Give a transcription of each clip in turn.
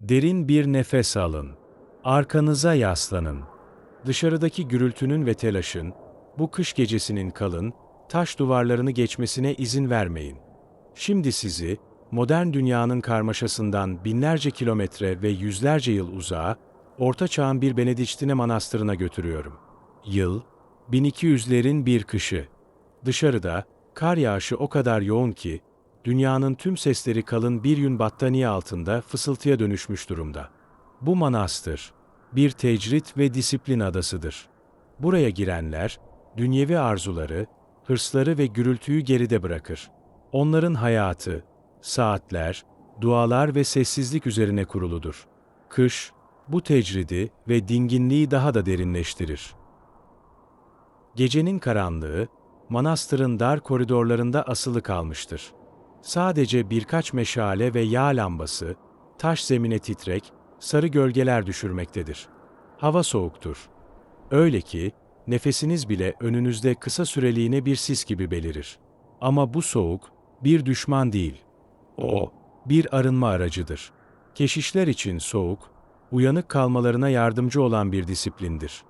Derin bir nefes alın. Arkanıza yaslanın. Dışarıdaki gürültünün ve telaşın, bu kış gecesinin kalın, taş duvarlarını geçmesine izin vermeyin. Şimdi sizi, modern dünyanın karmaşasından binlerce kilometre ve yüzlerce yıl uzağa, Orta Çağ'ın bir Benediktine manastırına götürüyorum. Yıl, 1200'lerin bir kışı. Dışarıda, kar yağışı o kadar yoğun ki, dünyanın tüm sesleri kalın bir yün battaniye altında fısıltıya dönüşmüş durumda. Bu manastır, bir tecrit ve disiplin adasıdır. Buraya girenler, dünyevi arzuları, hırsları ve gürültüyü geride bırakır. Onların hayatı, saatler, dualar ve sessizlik üzerine kuruludur. Kış, bu tecridi ve dinginliği daha da derinleştirir. Gecenin karanlığı, manastırın dar koridorlarında asılı kalmıştır. Sadece birkaç meşale ve yağ lambası, taş zemine titrek, sarı gölgeler düşürmektedir. Hava soğuktur. Öyle ki, nefesiniz bile önünüzde kısa süreliğine bir sis gibi belirir. Ama bu soğuk, bir düşman değil. O, bir arınma aracıdır. Keşişler için soğuk, uyanık kalmalarına yardımcı olan bir disiplindir.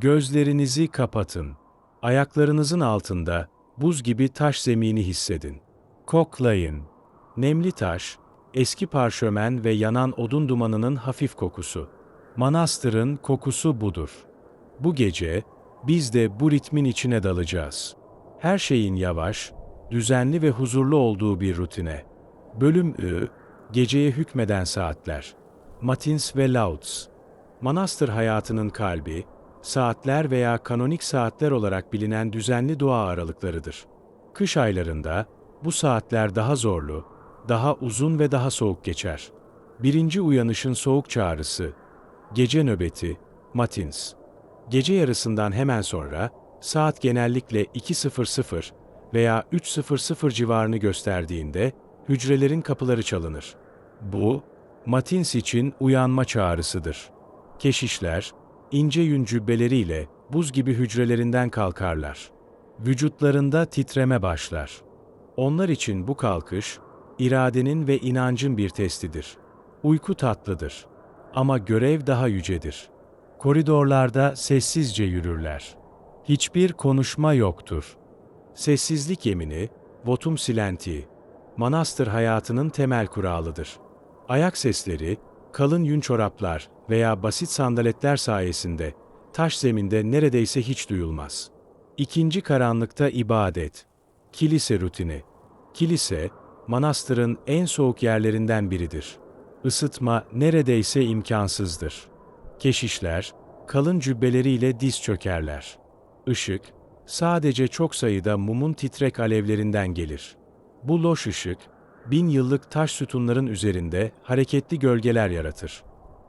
Gözlerinizi kapatın. Ayaklarınızın altında buz gibi taş zemini hissedin. Koklayın. Nemli taş, eski parşömen ve yanan odun dumanının hafif kokusu. Manastırın kokusu budur. Bu gece biz de bu ritmin içine dalacağız. Her şeyin yavaş, düzenli ve huzurlu olduğu bir rutine. Bölüm Ü, geceye hükmeden saatler. Matins ve Lauts. Manastır hayatının kalbi, saatler veya kanonik saatler olarak bilinen düzenli dua aralıklarıdır. Kış aylarında bu saatler daha zorlu, daha uzun ve daha soğuk geçer. Birinci uyanışın soğuk çağrısı, gece nöbeti, matins. Gece yarısından hemen sonra, saat genellikle 2.00 veya 3.00 civarını gösterdiğinde, hücrelerin kapıları çalınır. Bu, matins için uyanma çağrısıdır. Keşişler, ince yün cübbeleriyle buz gibi hücrelerinden kalkarlar. Vücutlarında titreme başlar. Onlar için bu kalkış, iradenin ve inancın bir testidir. Uyku tatlıdır. Ama görev daha yücedir. Koridorlarda sessizce yürürler. Hiçbir konuşma yoktur. Sessizlik yemini, votum silenti, manastır hayatının temel kuralıdır. Ayak sesleri, kalın yün çoraplar veya basit sandaletler sayesinde taş zeminde neredeyse hiç duyulmaz. İkinci karanlıkta ibadet, kilise rutini. Kilise, manastırın en soğuk yerlerinden biridir. Isıtma neredeyse imkansızdır. Keşişler, kalın cübbeleriyle diz çökerler. Işık, sadece çok sayıda mumun titrek alevlerinden gelir. Bu loş ışık, bin yıllık taş sütunların üzerinde hareketli gölgeler yaratır.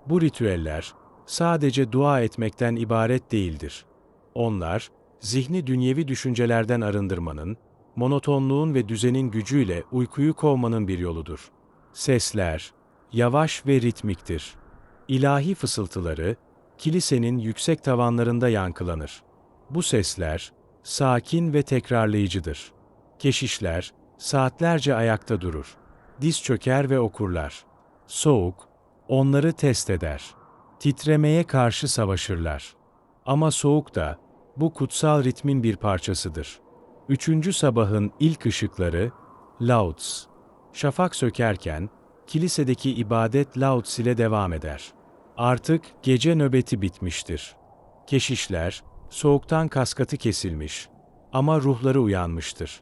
Bu ritüeller, sadece dua etmekten ibaret değildir. Onlar, zihni dünyevi düşüncelerden arındırmanın, monotonluğun ve düzenin gücüyle uykuyu kovmanın bir yoludur. Sesler, yavaş ve ritmiktir. İlahi fısıltıları, kilisenin yüksek tavanlarında yankılanır. Bu sesler, sakin ve tekrarlayıcıdır. Keşişler, saatlerce ayakta durur. Diz çöker ve okurlar. Soğuk, onları test eder. Titremeye karşı savaşırlar. Ama soğuk da, bu kutsal ritmin bir parçasıdır. Üçüncü sabahın ilk ışıkları, Lauts. Şafak sökerken, kilisedeki ibadet Lauts ile devam eder. Artık gece nöbeti bitmiştir. Keşişler, soğuktan kaskatı kesilmiş ama ruhları uyanmıştır.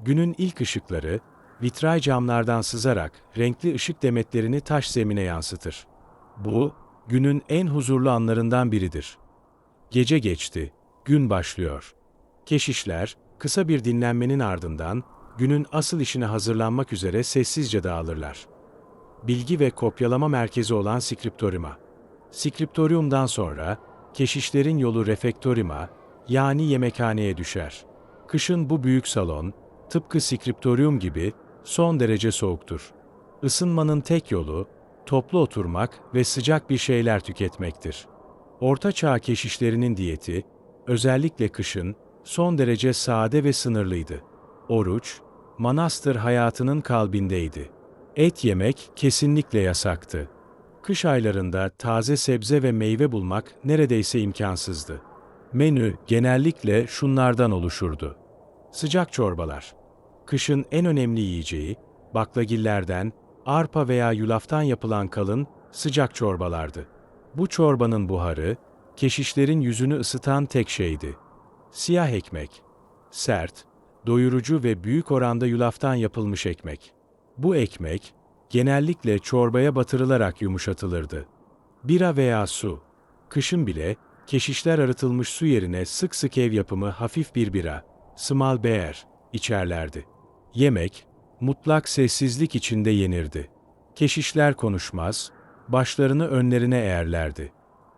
Günün ilk ışıkları, vitray camlardan sızarak renkli ışık demetlerini taş zemine yansıtır. Bu, günün en huzurlu anlarından biridir. Gece geçti, gün başlıyor. Keşişler, kısa bir dinlenmenin ardından, günün asıl işine hazırlanmak üzere sessizce dağılırlar. Bilgi ve kopyalama merkezi olan Skriptorium'a. Skriptorium'dan sonra, keşişlerin yolu refektorium'a, yani yemekhaneye düşer. Kışın bu büyük salon, tıpkı Skriptorium gibi, son derece soğuktur. Isınmanın tek yolu, toplu oturmak ve sıcak bir şeyler tüketmektir. Orta Çağ keşişlerinin diyeti, özellikle kışın, son derece sade ve sınırlıydı. Oruç, manastır hayatının kalbindeydi. Et yemek kesinlikle yasaktı. Kış aylarında taze sebze ve meyve bulmak neredeyse imkansızdı. Menü genellikle şunlardan oluşurdu. Sıcak çorbalar. Kışın en önemli yiyeceği, baklagillerden, arpa veya yulaftan yapılan kalın, sıcak çorbalardı. Bu çorbanın buharı, keşişlerin yüzünü ısıtan tek şeydi. Siyah ekmek. Sert, doyurucu ve büyük oranda yulaftan yapılmış ekmek. Bu ekmek, genellikle çorbaya batırılarak yumuşatılırdı. Bira veya su. Kışın bile, keşişler arıtılmış su yerine sık sık ev yapımı hafif bir bira, small beer, içerlerdi. Yemek, mutlak sessizlik içinde yenirdi. Keşişler konuşmaz, başlarını önlerine eğerlerdi.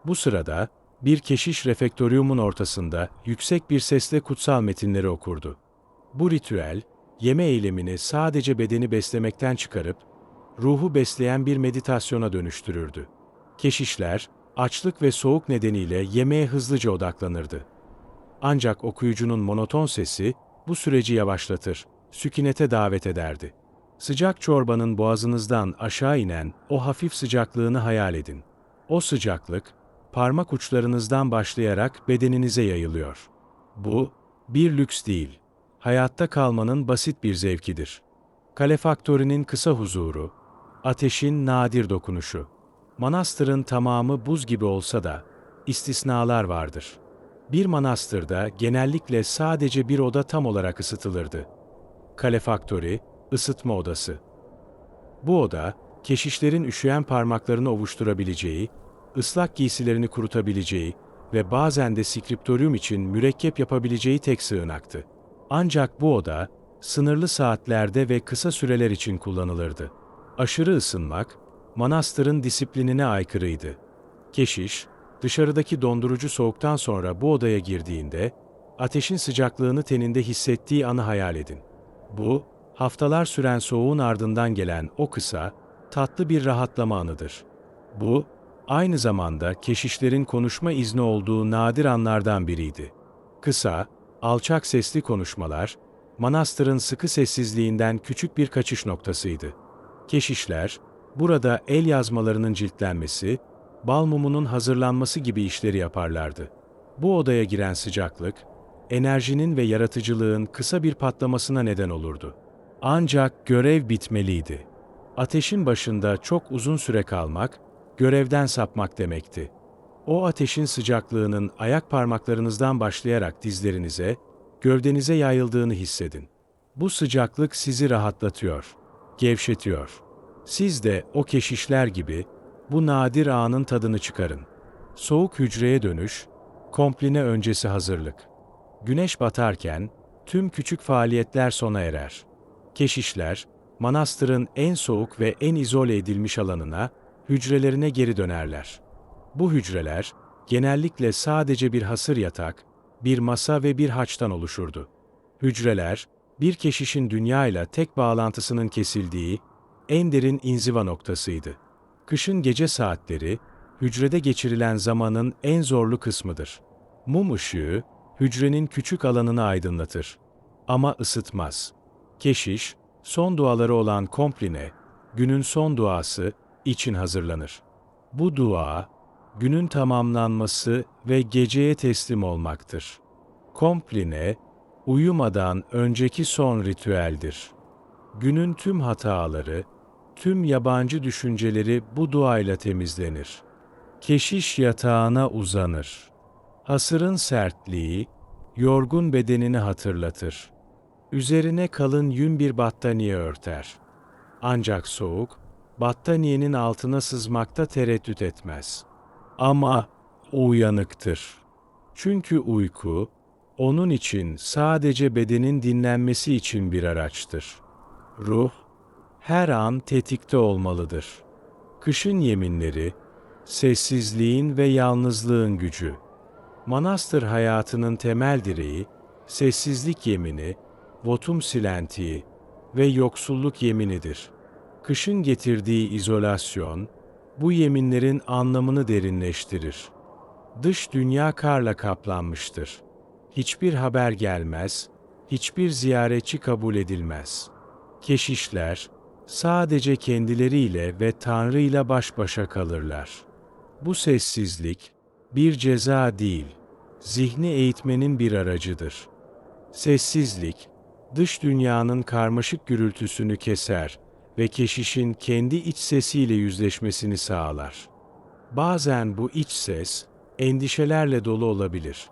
Bu sırada, bir keşiş refektoryumun ortasında yüksek bir sesle kutsal metinleri okurdu. Bu ritüel, yeme eylemini sadece bedeni beslemekten çıkarıp, ruhu besleyen bir meditasyona dönüştürürdü. Keşişler, açlık ve soğuk nedeniyle yemeğe hızlıca odaklanırdı. Ancak okuyucunun monoton sesi bu süreci yavaşlatır, sükunete davet ederdi. Sıcak çorbanın boğazınızdan aşağı inen o hafif sıcaklığını hayal edin. O sıcaklık, parmak uçlarınızdan başlayarak bedeninize yayılıyor. Bu, bir lüks değil, hayatta kalmanın basit bir zevkidir. Kalefaktörünün kısa huzuru, ateşin nadir dokunuşu. Manastırın tamamı buz gibi olsa da, istisnalar vardır. Bir manastırda genellikle sadece bir oda tam olarak ısıtılırdı. Kalefaktori, ısıtma odası. Bu oda, keşişlerin üşüyen parmaklarını ovuşturabileceği, ıslak giysilerini kurutabileceği ve bazen de skriptorium için mürekkep yapabileceği tek sığınaktı. Ancak bu oda, sınırlı saatlerde ve kısa süreler için kullanılırdı. Aşırı ısınmak, manastırın disiplinine aykırıydı. Keşiş, dışarıdaki dondurucu soğuktan sonra bu odaya girdiğinde, ateşin sıcaklığını teninde hissettiği anı hayal edin. Bu, haftalar süren soğuğun ardından gelen o kısa, tatlı bir rahatlama anıdır. Bu, aynı zamanda keşişlerin konuşma izni olduğu nadir anlardan biriydi. Kısa, alçak sesli konuşmalar, manastırın sıkı sessizliğinden küçük bir kaçış noktasıydı. Keşişler, burada el yazmalarının ciltlenmesi, bal mumunun hazırlanması gibi işleri yaparlardı. Bu odaya giren sıcaklık, enerjinin ve yaratıcılığın kısa bir patlamasına neden olurdu. Ancak görev bitmeliydi. Ateşin başında çok uzun süre kalmak, görevden sapmak demekti. O ateşin sıcaklığının ayak parmaklarınızdan başlayarak dizlerinize, gövdenize yayıldığını hissedin. Bu sıcaklık sizi rahatlatıyor, gevşetiyor. Siz de o keşişler gibi bu nadir anın tadını çıkarın. Soğuk hücreye dönüş, kompline öncesi hazırlık. Güneş batarken tüm küçük faaliyetler sona erer. Keşişler, manastırın en soğuk ve en izole edilmiş alanına, hücrelerine geri dönerler. Bu hücreler, genellikle sadece bir hasır yatak, bir masa ve bir haçtan oluşurdu. Hücreler, bir keşişin dünyayla tek bağlantısının kesildiği, en derin inziva noktasıydı. Kışın gece saatleri, hücrede geçirilen zamanın en zorlu kısmıdır. Mum ışığı, hücrenin küçük alanını aydınlatır. Ama ısıtmaz. Keşiş, son duaları olan kompline, günün son duası için hazırlanır. Bu dua, günün tamamlanması ve geceye teslim olmaktır. Kompline, uyumadan önceki son ritüeldir. Günün tüm hataları, tüm yabancı düşünceleri bu duayla temizlenir. Keşiş yatağına uzanır. Hasırın sertliği, yorgun bedenini hatırlatır. Üzerine kalın yün bir battaniye örter. Ancak soğuk, battaniyenin altına sızmakta tereddüt etmez. Ama uyanıktır. Çünkü uyku, onun için sadece bedenin dinlenmesi için bir araçtır. Ruh, her an tetikte olmalıdır. Kışın yeminleri, sessizliğin ve yalnızlığın gücü. Manastır hayatının temel direği, sessizlik yemini, votum silentiği ve yoksulluk yeminidir. Kışın getirdiği izolasyon, bu yeminlerin anlamını derinleştirir. Dış dünya karla kaplanmıştır. Hiçbir haber gelmez, hiçbir ziyaretçi kabul edilmez. Keşişler, Sadece kendileriyle ve Tanrı ile baş başa kalırlar. Bu sessizlik bir ceza değil, zihni eğitmenin bir aracıdır. Sessizlik, dış dünyanın karmaşık gürültüsünü keser ve keşişin kendi iç sesiyle yüzleşmesini sağlar. Bazen bu iç ses, endişelerle dolu olabilir.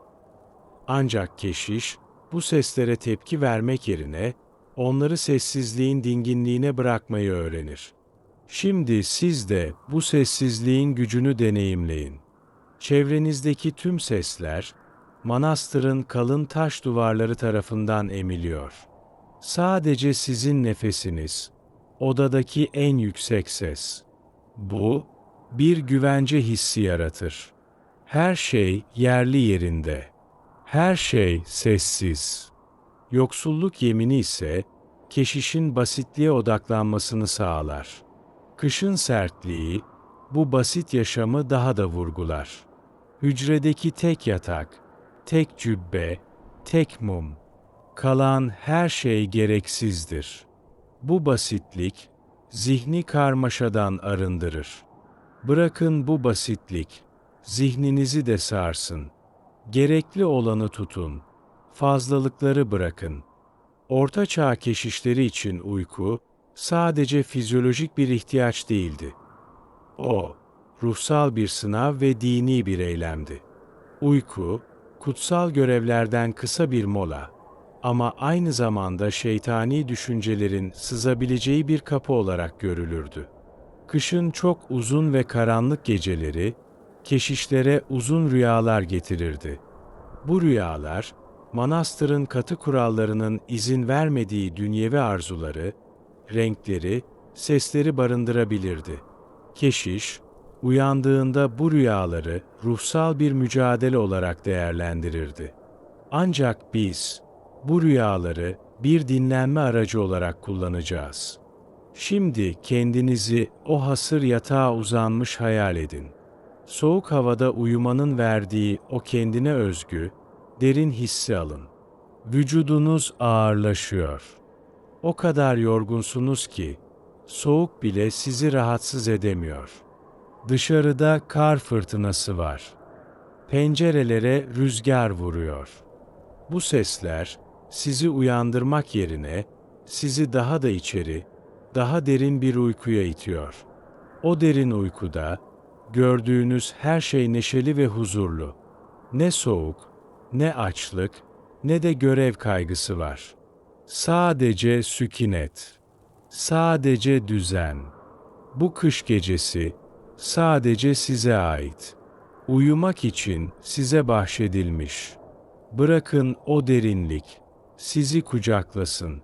Ancak keşiş, bu seslere tepki vermek yerine, onları sessizliğin dinginliğine bırakmayı öğrenir. Şimdi siz de bu sessizliğin gücünü deneyimleyin. Çevrenizdeki tüm sesler, manastırın kalın taş duvarları tarafından emiliyor. Sadece sizin nefesiniz, odadaki en yüksek ses. Bu, bir güvence hissi yaratır. Her şey yerli yerinde. Her şey sessiz. Yoksulluk yemini ise keşişin basitliğe odaklanmasını sağlar. Kışın sertliği bu basit yaşamı daha da vurgular. Hücredeki tek yatak, tek cübbe, tek mum, kalan her şey gereksizdir. Bu basitlik zihni karmaşadan arındırır. Bırakın bu basitlik zihninizi de sarsın. Gerekli olanı tutun. Fazlalıkları bırakın. Orta çağ keşişleri için uyku sadece fizyolojik bir ihtiyaç değildi. O, ruhsal bir sınav ve dini bir eylemdi. Uyku, kutsal görevlerden kısa bir mola ama aynı zamanda şeytani düşüncelerin sızabileceği bir kapı olarak görülürdü. Kışın çok uzun ve karanlık geceleri, keşişlere uzun rüyalar getirirdi. Bu rüyalar, manastırın katı kurallarının izin vermediği dünyevi arzuları, renkleri, sesleri barındırabilirdi. Keşiş, uyandığında bu rüyaları ruhsal bir mücadele olarak değerlendirirdi. Ancak biz bu rüyaları bir dinlenme aracı olarak kullanacağız. Şimdi kendinizi o hasır yatağa uzanmış hayal edin. Soğuk havada uyumanın verdiği o kendine özgü, derin hissi alın. Vücudunuz ağırlaşıyor. O kadar yorgunsunuz ki, soğuk bile sizi rahatsız edemiyor. Dışarıda kar fırtınası var. Pencerelere rüzgar vuruyor. Bu sesler sizi uyandırmak yerine sizi daha da içeri, daha derin bir uykuya itiyor. O derin uykuda gördüğünüz her şey neşeli ve huzurlu. Ne soğuk, ne açlık, ne de görev kaygısı var. Sadece sükinet, sadece düzen. Bu kış gecesi sadece size ait. Uyumak için size bahşedilmiş. Bırakın o derinlik sizi kucaklasın.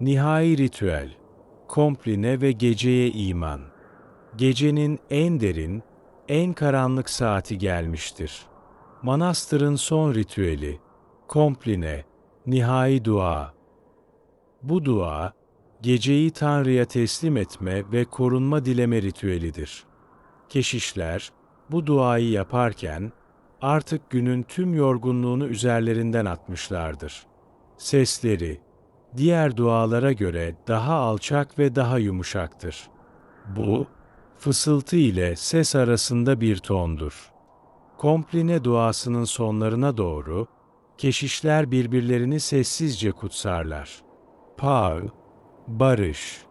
Nihai ritüel, kompline ve geceye iman. Gecenin en derin, en karanlık saati gelmiştir. Manastırın son ritüeli, kompline, nihai dua. Bu dua, geceyi Tanrı'ya teslim etme ve korunma dileme ritüelidir. Keşişler, bu duayı yaparken, artık günün tüm yorgunluğunu üzerlerinden atmışlardır. Sesleri, diğer dualara göre daha alçak ve daha yumuşaktır. Bu, fısıltı ile ses arasında bir tondur. Kompline duasının sonlarına doğru, keşişler birbirlerini sessizce kutsarlar. Pağ, barış.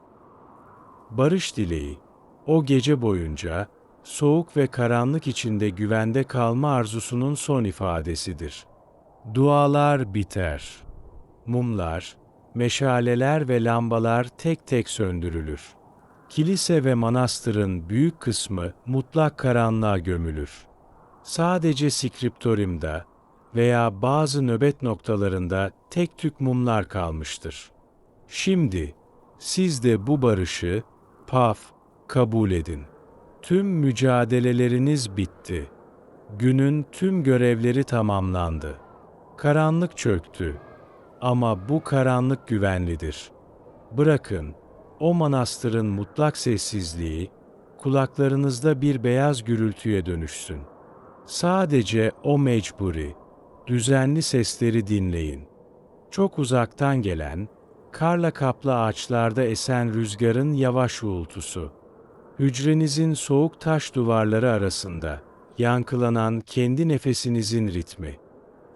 Barış dileği, o gece boyunca soğuk ve karanlık içinde güvende kalma arzusunun son ifadesidir. Dualar biter. Mumlar, meşaleler ve lambalar tek tek söndürülür. Kilise ve manastırın büyük kısmı mutlak karanlığa gömülür. Sadece skriptorimda veya bazı nöbet noktalarında tek tük mumlar kalmıştır. Şimdi siz de bu barışı, paf, kabul edin. Tüm mücadeleleriniz bitti. Günün tüm görevleri tamamlandı. Karanlık çöktü. Ama bu karanlık güvenlidir. Bırakın, o manastırın mutlak sessizliği, kulaklarınızda bir beyaz gürültüye dönüşsün. Sadece o mecburi, düzenli sesleri dinleyin. Çok uzaktan gelen, karla kaplı ağaçlarda esen rüzgarın yavaş uğultusu. Hücrenizin soğuk taş duvarları arasında yankılanan kendi nefesinizin ritmi.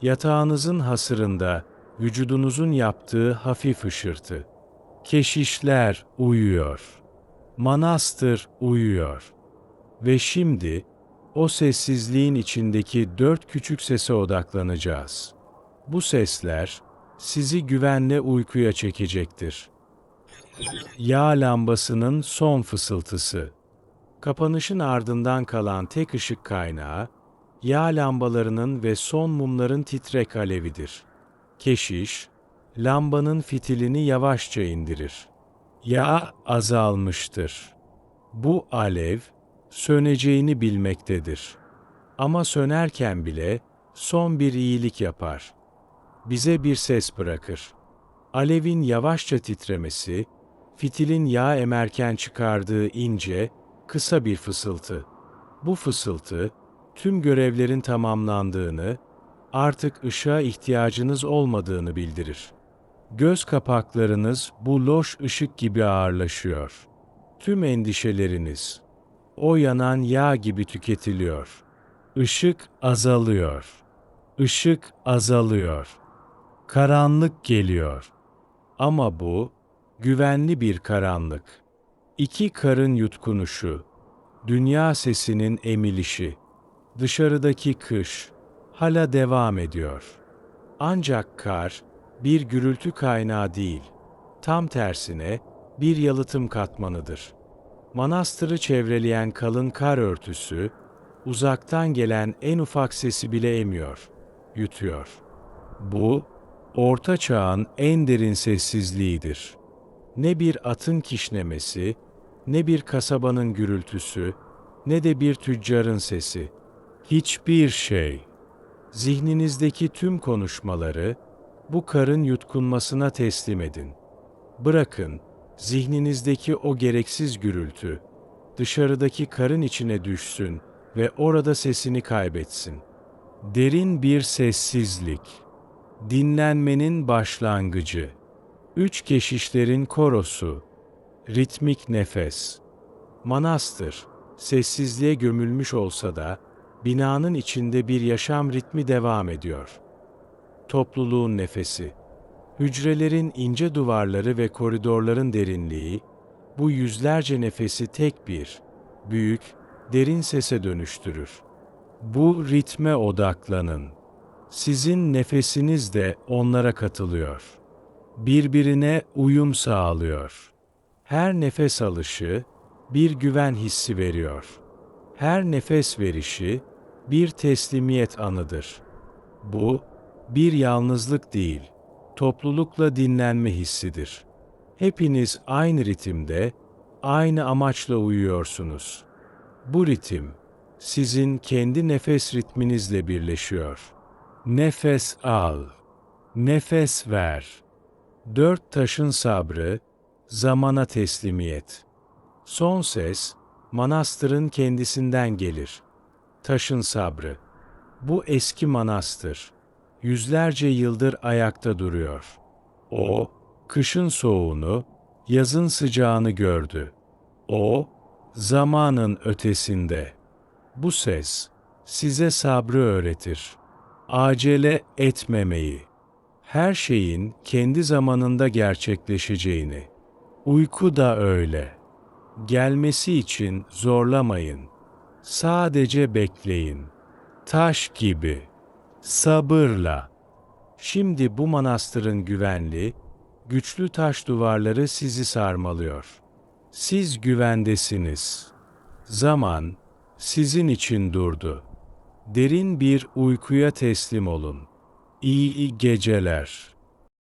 Yatağınızın hasırında vücudunuzun yaptığı hafif hışırtı. Keşişler uyuyor. Manastır uyuyor. Ve şimdi o sessizliğin içindeki dört küçük sese odaklanacağız. Bu sesler sizi güvenle uykuya çekecektir. Yağ lambasının son fısıltısı. Kapanışın ardından kalan tek ışık kaynağı, yağ lambalarının ve son mumların titrek alevidir. Keşiş, lambanın fitilini yavaşça indirir. Yağ azalmıştır. Bu alev, söneceğini bilmektedir. Ama sönerken bile son bir iyilik yapar. Bize bir ses bırakır. Alevin yavaşça titremesi, fitilin yağ emerken çıkardığı ince, kısa bir fısıltı. Bu fısıltı, tüm görevlerin tamamlandığını, artık ışığa ihtiyacınız olmadığını bildirir. Göz kapaklarınız bu loş ışık gibi ağırlaşıyor. Tüm endişeleriniz, o yanan yağ gibi tüketiliyor. Işık azalıyor. Işık azalıyor. Karanlık geliyor. Ama bu güvenli bir karanlık. İki karın yutkunuşu, dünya sesinin emilişi, dışarıdaki kış hala devam ediyor. Ancak kar bir gürültü kaynağı değil, tam tersine bir yalıtım katmanıdır. Manastırı çevreleyen kalın kar örtüsü, uzaktan gelen en ufak sesi bile emiyor, yutuyor. Bu, Orta Çağ'ın en derin sessizliğidir. Ne bir atın kişnemesi, ne bir kasabanın gürültüsü, ne de bir tüccarın sesi. Hiçbir şey. Zihninizdeki tüm konuşmaları bu karın yutkunmasına teslim edin. Bırakın, zihninizdeki o gereksiz gürültü, dışarıdaki karın içine düşsün ve orada sesini kaybetsin. Derin bir sessizlik. Dinlenmenin başlangıcı. Üç keşişlerin korosu. Ritmik nefes. Manastır, sessizliğe gömülmüş olsa da, binanın içinde bir yaşam ritmi devam ediyor. Topluluğun nefesi. Hücrelerin ince duvarları ve koridorların derinliği, bu yüzlerce nefesi tek bir, büyük, derin sese dönüştürür. Bu ritme odaklanın. Sizin nefesiniz de onlara katılıyor. Birbirine uyum sağlıyor. Her nefes alışı bir güven hissi veriyor. Her nefes verişi bir teslimiyet anıdır. Bu bir yalnızlık değil, toplulukla dinlenme hissidir. Hepiniz aynı ritimde, aynı amaçla uyuyorsunuz. Bu ritim sizin kendi nefes ritminizle birleşiyor. Nefes al, nefes ver. Dört taşın sabrı, zamana teslimiyet. Son ses, manastırın kendisinden gelir. Taşın sabrı. Bu eski manastır. Yüzlerce yıldır ayakta duruyor. O, kışın soğuğunu, yazın sıcağını gördü. O, zamanın ötesinde. Bu ses, size sabrı öğretir. Acele etmemeyi. Her şeyin kendi zamanında gerçekleşeceğini. Uyku da öyle. Gelmesi için zorlamayın. Sadece bekleyin. Taş gibi. Sabırla. Şimdi bu manastırın güvenli, güçlü taş duvarları sizi sarmalıyor. Siz güvendesiniz. Zaman sizin için durdu. Derin bir uykuya teslim olun. İyi geceler.